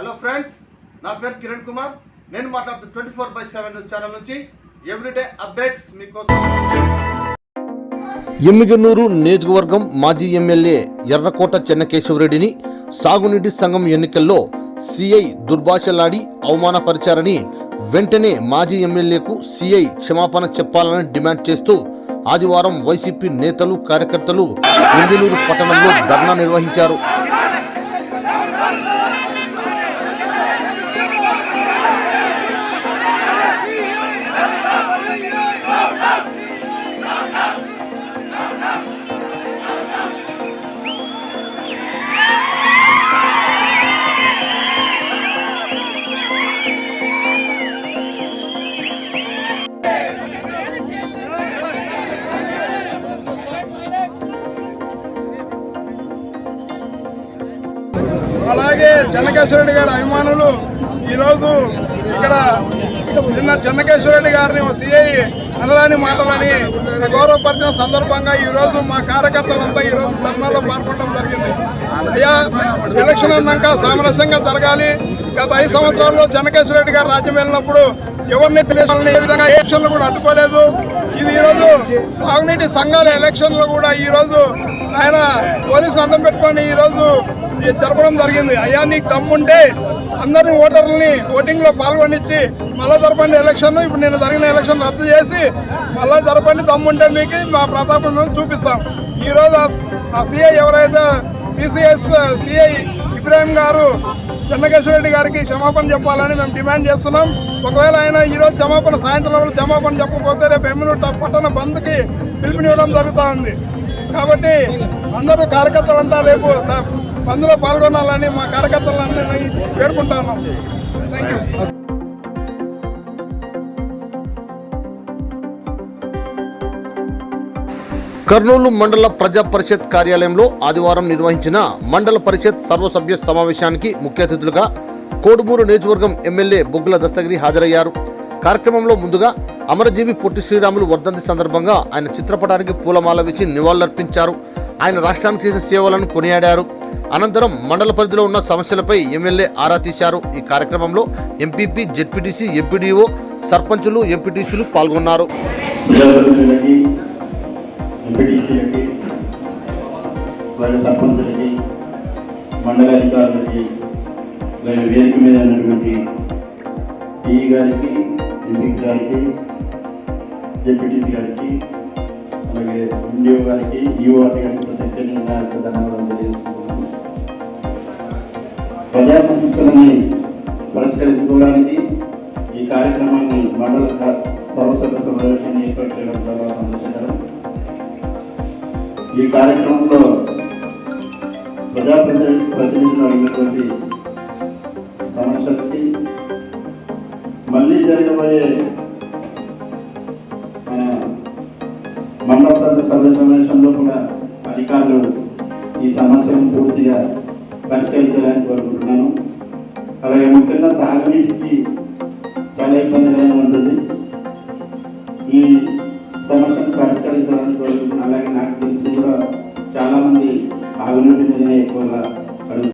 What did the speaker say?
Hello friends నా పేరు కిరణ్ కుమార్. నేను మాట్లాడుతూ twenty four by seven channel నుంచి ఎవ్రీడే అప్డేట్స్ మీకోసం. ఎమ్మిగనూరు నియోజకవర్గం మాజీ ఎమ్మెల్యే ఎర్రకోట చెన్నకేశవరెడ్డిని సాగునీటి సంఘం ఎన్నికల్లో సిఐ దుర్భాషలాడి అవమానపరిచారని వెంటనే మాజీ ఎమ్మెల్యేకు సిఐ క్షమాపణ చెప్పాలని డిమాండ్ చేస్తూ ఆదివారం వైసీపీ నేతలు కార్యకర్తలు ఎమ్మెలూరు పట్టణంలో ధర్నా నిర్వహించారు. అలాగే చెన్నకేశ్వరరెడ్డి గారి అభిమానులు ఈరోజు ఇక్కడ నిన్న చెన్నకేశ్వరరెడ్డి గారిని సిఐ అనలాని మాటలని గౌరవపరిచిన సందర్భంగా ఈరోజు మా కార్యకర్తలంతా ఈరోజు ధర్నాలో పాల్గొనడం జరిగింది. అయ్యా ఎలక్షన్ అన్నాక సామరస్యంగా జరగాలి. గత ఐదు సంవత్సరాల్లో చెన్నకేశ్వరరెడ్డి గారు రాజ్యం వెళ్ళినప్పుడు ఎవరిని తెలియాలని ఏ విధంగా ఎలక్షన్లు కూడా అడ్డుకోలేదు. ఇది ఈరోజు సాగునీటి సంఘాల ఎలక్షన్లు కూడా ఈరోజు ఆయన పోలీసు అడ్డం పెట్టుకొని ఈరోజు జరపడం జరిగింది. అయ్యా నీకు దమ్ముంటే అందరిని ఓటర్లని ఓటింగ్లో పాల్గొనిచ్చి మళ్ళా జరపండి ఎలక్షన్. ఇప్పుడు నేను జరిగిన ఎలక్షన్ రద్దు చేసి మళ్ళా జరపండి దమ్ముంటే మీకు మా ప్రతాపం చూపిస్తాం. ఈ రోజు ఆ- సీఐ సిఐ ఎవరైతే సిసిఎస్ సిఐ ఇబ్రాహిం గారు చెన్నకేశ్వర రెడ్డి గారికి క్షమాపణ చెప్పాలని మేము డిమాండ్ చేస్తున్నాం. ఒకవేళ ఆయన ఈరోజు క్షమాపణ సాయంత్రం క్షమాపణ చెప్పకపోతే రేపు ఎమ్మెల్యూ పట్టణ బంద్కి పిలుపునివ్వడం జరుగుతూ ఉంది. కాబట్టి అందరూ కార్యకర్తలంతా రేపు అందులో పాల్గొనాలని మా కార్యకర్తలందరినీ పేర్కొంటాను థ్యాంక్ యూ కర్నూలు మండల ప్రజా పరిషత్ కార్యాలయంలో ఆదివారం నిర్వహించిన మండల పరిషత్ సర్వసభ్య సమావేశానికి ముఖ్య అతిథులుగా కోడుమూరు నియోజకవర్గం ఎమ్మెల్యే బుగ్గుల దస్తగిరి హాజరయ్యారు. కార్యక్రమంలో ముందుగా అమరజీవి పొట్టి శ్రీరాములు వర్ధంతి సందర్భంగా ఆయన చిత్రపటానికి పూలమాల వేసి నివాళులర్పించారు. ఆయన రాష్ట్రానికి చేసిన సేవలను కొనియాడారు. అనంతరం మండల పరిధిలో ఉన్న సమస్యలపై ఎమ్మెల్యే ఆరా తీశారు. ఈ కార్యక్రమంలో ఎంపీపీ జెడ్పీటీసీ ఎంపీడీఓ సర్పంచులు ఎంపీటీసీలు పాల్గొన్నారు. మండలాధికారులకి వేదిక మీద ఉన్నటువంటి సిఈ గారికి ఎంపీ గారికి జెడ్పీటీసీ గారికి అలాగే ఎండిఓ గారికి ఈఓ గారికి ప్రత్యేకంగా ప్రజా సమస్యలని పరిష్కరించుకోవడానికి ఈ కార్యక్రమాన్ని మండల స- సర్వసభ్య సమావేశాన్ని ఏర్పాటు చేయడం చాలా సంతోషకరం. ఈ కార్యక్రమంలో ప్రజాప్రతినిధి ప్రతినిధులు అడిగినటువంటి సమస్యలకి మళ్ళీ జరగబోయే మండల సభ్య సభ్య సమావేశంలో కూడా అధికారులు ఈ సమస్యను పూర్తిగా పరిష్కరించాలని కోరుకుంటున్నాను. అలాగే ముఖ్యంగా తాగునీటికి చాలా ఇబ్బందిగా ఉంటుంది ఈ సమస్యను పరిష్కరించాలని కోరుకుంటున్నాను. అలాగే నాకు తెలిసి కూడా చాలామంది తాగునీటి మీదనే ఎక్కువగా